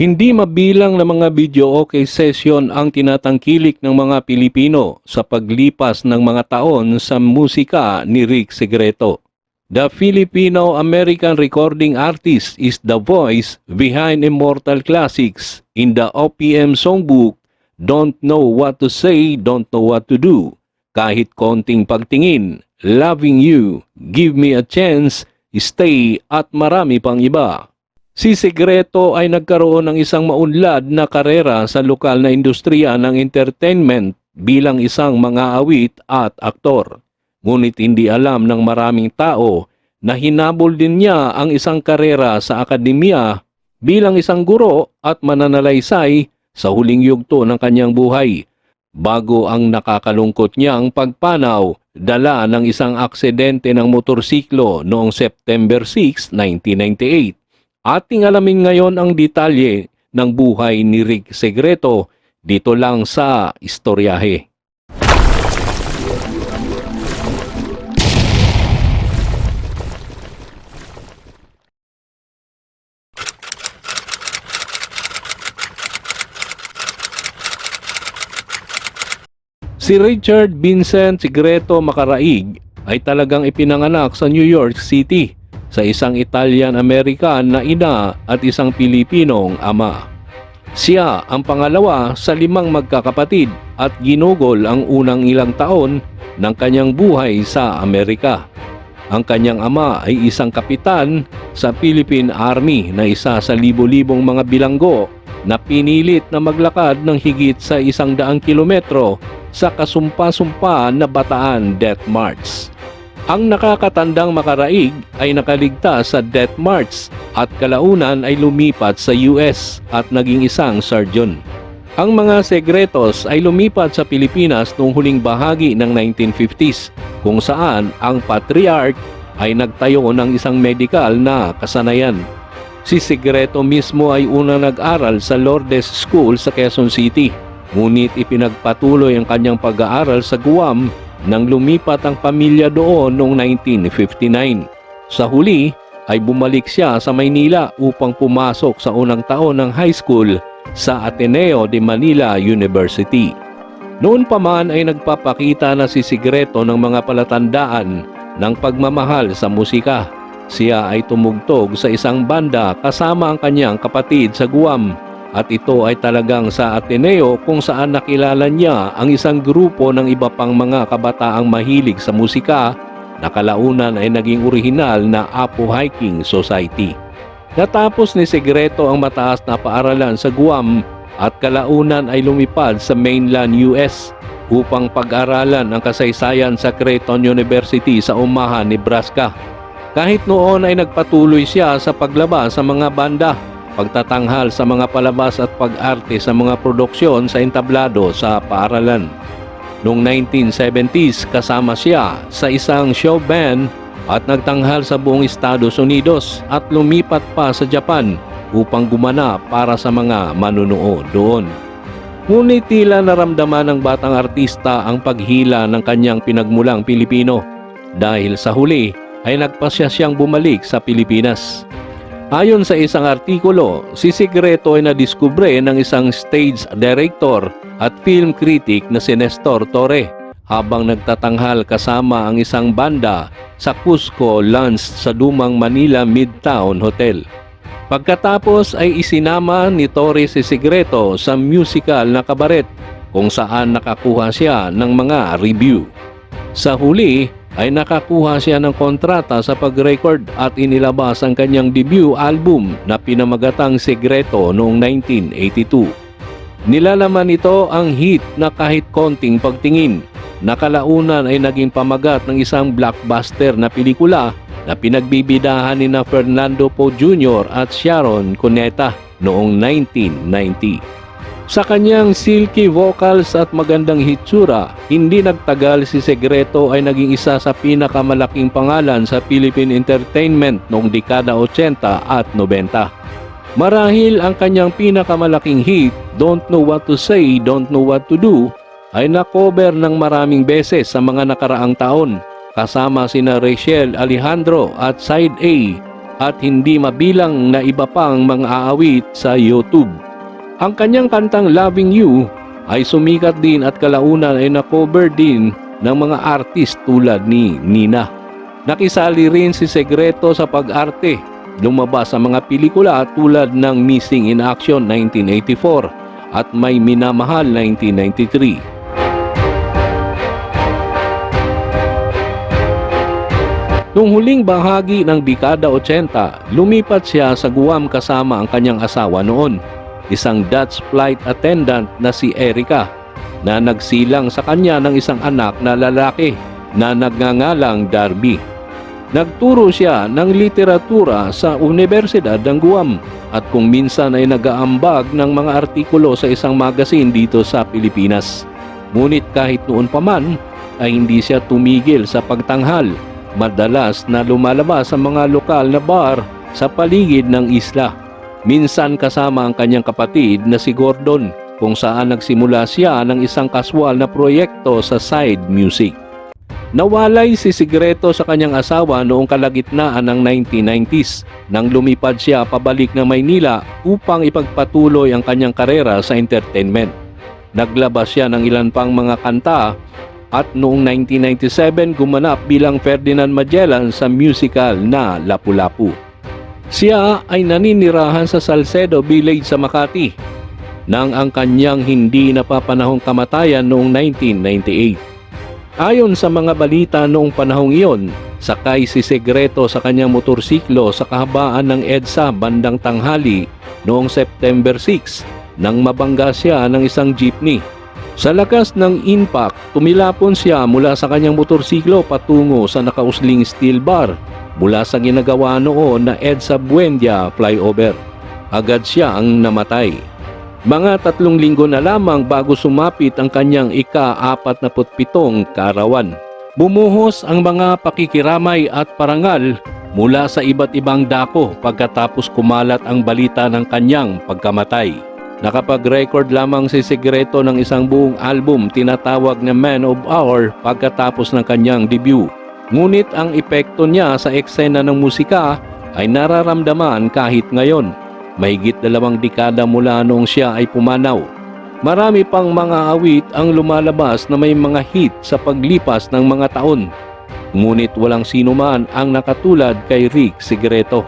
Hindi mabilang na mga video okay session ang tinatangkilik ng mga Pilipino sa paglipas ng mga taon sa musika ni Rick Segreto. The Filipino-American recording artist is the voice behind immortal classics in the OPM songbook Don't Know What to Say, Don't Know What to Do. Kahit konting pagtingin, Loving You, Give Me a Chance, Stay at marami pang iba. Si Segreto ay nagkaroon ng isang maunlad na karera sa lokal na industriya ng entertainment bilang isang mga awit at aktor. Ngunit hindi alam ng maraming tao na hinabol din niya ang isang karera sa akademya bilang isang guro at mananalaysay sa huling yugto ng kanyang buhay. Bago ang nakakalungkot niyang pagpanaw, dala ng isang aksidente ng motorsiklo noong September 6, 1998. Ating alamin ngayon ang detalye ng buhay ni Rick Segreto dito lang sa Istoryahe. Si Richard Vincent Segreto Macaraig ay talagang ipinanganak sa New York City sa isang Italian-American na ina at isang Pilipinong ama. Siya ang pangalawa sa limang magkakapatid at ginugol ang unang ilang taon ng kanyang buhay sa Amerika. Ang kanyang ama ay isang kapitan sa Philippine Army na isa sa libo-libong mga bilanggo na pinilit na maglakad ng higit sa isang daang kilometro sa kasumpa-sumpa na Bataan Death March. Ang nakakatandang makaraig ay nakaligtas sa Death March at kalaunan ay lumipat sa US at naging isang sergeant. Ang mga segretos ay lumipat sa Pilipinas noong huling bahagi ng 1950s kung saan ang patriarch ay nagtayo ng isang medical na kasanayan. Si Segreto mismo ay unang nag-aral sa Lourdes School sa Quezon City ngunit ipinagpatuloy ang kanyang pag-aaral sa Guam nang lumipat ang pamilya doon noong 1959. Sa huli ay bumalik siya sa Maynila upang pumasok sa unang taon ng high school sa Ateneo de Manila University. Noon pa man ay nagpapakita na si Sigreto ng mga palatandaan ng pagmamahal sa musika. Siya ay tumugtog sa isang banda kasama ang kanyang kapatid sa Guam at ito ay talagang sa Ateneo kung saan nakilala niya ang isang grupo ng iba pang mga kabataang mahilig sa musika na kalaunan ay naging orihinal na Apo Hiking Society. Natapos ni Segreto ang mataas na paaralan sa Guam at kalaunan ay lumipad sa mainland US upang pag-aralan ang kasaysayan sa Creighton University sa Omaha, Nebraska. Kahit noon ay nagpatuloy siya sa paglabas sa mga banda pagtatanghal sa mga palabas at pag-arte sa mga produksyon sa entablado sa paaralan. Noong 1970s kasama siya sa isang show band at nagtanghal sa buong Estados Unidos at lumipat pa sa Japan upang gumana para sa mga manunood doon. Ngunit tila naramdaman ng batang artista ang paghila ng kanyang pinagmulang Pilipino dahil sa huli ay nagpasya siyang bumalik sa Pilipinas. Ayon sa isang artikulo, si Sigreto ay nadiskubre ng isang stage director at film critic na si Nestor Torre habang nagtatanghal kasama ang isang banda sa Cusco Lunch sa Dumang Manila Midtown Hotel. Pagkatapos ay isinama ni Torre si Sigreto sa musical na kabaret kung saan nakakuha siya ng mga review. Sa huli, ay nakakuha siya ng kontrata sa pag-record at inilabas ang kanyang debut album na pinamagatang Segreto noong 1982. Nilalaman nito ang hit na kahit konting pagtingin. Nakalaunan ay naging pamagat ng isang blockbuster na pelikula na pinagbibidahan ni na Fernando Poe Jr. at Sharon Cuneta noong 1990. Sa kanyang silky vocals at magandang hitsura, hindi nagtagal si Segreto ay naging isa sa pinakamalaking pangalan sa Philippine Entertainment noong dekada 80 at 90. Marahil ang kanyang pinakamalaking hit, Don't Know What to Say, Don't Know What to Do, ay nakover ng maraming beses sa mga nakaraang taon kasama sina Rachel Alejandro at Side A at hindi mabilang na iba pang mga aawit sa YouTube. Ang kanyang kantang Loving You ay sumikat din at kalaunan ay na-cover din ng mga artist tulad ni Nina. Nakisali rin si Segreto sa pag-arte. Lumabas sa mga pelikula tulad ng Missing in Action 1984 at May Minamahal 1993. Noong huling bahagi ng dekada 80, lumipat siya sa Guam kasama ang kanyang asawa noon, isang Dutch flight attendant na si Erica, na nagsilang sa kanya ng isang anak na lalaki na nagngangalang Darby. Nagturo siya ng literatura sa Universidad ng Guam at kung minsan ay nagaambag ng mga artikulo sa isang magazine dito sa Pilipinas. Ngunit kahit noon pa man ay hindi siya tumigil sa pagtanghal madalas na lumalabas sa mga lokal na bar sa paligid ng isla. Minsan kasama ang kanyang kapatid na si Gordon kung saan nagsimula siya ng isang kaswal na proyekto sa side music. Nawalay si Sigreto sa kanyang asawa noong kalagitnaan ng 1990s nang lumipad siya pabalik ng Maynila upang ipagpatuloy ang kanyang karera sa entertainment. Naglabas siya ng ilan pang mga kanta at noong 1997 gumanap bilang Ferdinand Magellan sa musical na Lapu-Lapu. Siya ay naninirahan sa Salcedo Village sa Makati nang ang kanyang hindi napapanahong kamatayan noong 1998. Ayon sa mga balita noong panahong iyon, sakay si Segreto sa kanyang motorsiklo sa kahabaan ng EDSA bandang tanghali noong September 6 nang mabangga siya ng isang jeepney. Sa lakas ng impact, tumilapon siya mula sa kanyang motorsiklo patungo sa nakausling steel bar mula sa ginagawa noon na EDSA Buendia flyover. Agad siya ang namatay. Mga tatlong linggo na lamang bago sumapit ang kanyang ika-47 kaarawan. Bumuhos ang mga pakikiramay at parangal mula sa iba't ibang dako pagkatapos kumalat ang balita ng kanyang pagkamatay. Nakapag-record lamang si Segreto ng isang buong album tinatawag na Man of Hour pagkatapos ng kanyang debut. Ngunit ang epekto niya sa eksena ng musika ay nararamdaman kahit ngayon. Mahigit dalawang dekada mula noong siya ay pumanaw. Marami pang mga awit ang lumalabas na may mga hit sa paglipas ng mga taon. Ngunit walang sino man ang nakatulad kay Rick Segreto.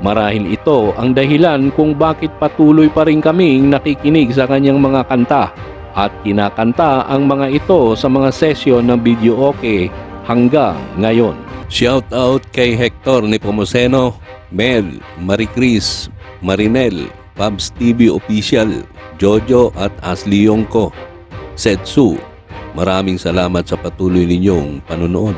Marahil ito ang dahilan kung bakit patuloy pa rin kaming nakikinig sa kanyang mga kanta at kinakanta ang mga ito sa mga sesyon ng video okay hanggang ngayon. Shout out kay Hector Nepomuceno, Mel, Maricris, Marinel, Pabs TV Official, Jojo at Asli Yongko. Setsu, maraming salamat sa patuloy ninyong panunood.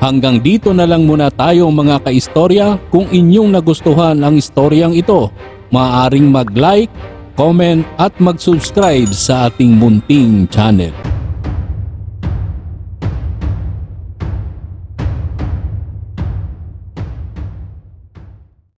Hanggang dito na lang muna tayo mga kaistorya. Kung inyong nagustuhan ang istoryang ito, maaaring mag-like, comment at mag-subscribe sa ating munting channel.